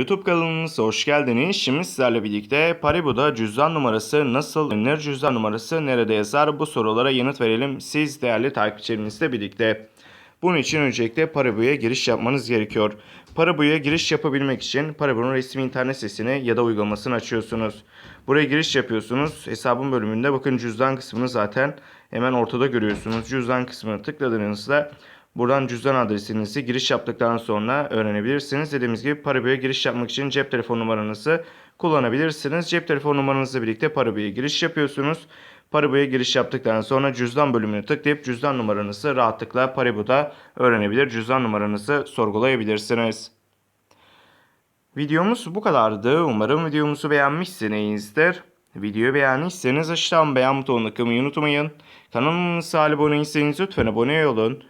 YouTube kanalımıza hoş geldiniz. Şimdi sizlerle birlikte Paribu'da cüzdan numarası nasıl iner, cüzdan numarası nerede yazar bu sorulara yanıt verelim. Siz değerli takipçilerimizle birlikte. Bunun için öncelikle Paribu'ya giriş yapmanız gerekiyor. Paribu'ya giriş yapabilmek için Paribu'nun resmi internet sitesini ya da uygulamasını açıyorsunuz. Buraya giriş yapıyorsunuz. Hesabın bölümünde bakın cüzdan kısmını zaten hemen ortada görüyorsunuz. Cüzdan kısmını tıkladığınızda Buradan cüzdan adresinizi giriş yaptıktan sonra öğrenebilirsiniz. Dediğimiz gibi Paribu'ya giriş yapmak için cep telefon numaranızı kullanabilirsiniz. Cep telefon numaranızla birlikte Paribu'ya giriş yapıyorsunuz. Paribu'ya giriş yaptıktan sonra cüzdan bölümünü tıklayıp cüzdan numaranızı rahatlıkla Paribu'da öğrenebilir. Cüzdan numaranızı sorgulayabilirsiniz. Videomuz bu kadardı. Umarım videomuzu beğenmişsinizdir. Videoyu beğendiyseniz aşağıdan beğen butonuna tıklamayı unutmayın. Kanalımıza abone değilseniz lütfen abone olun.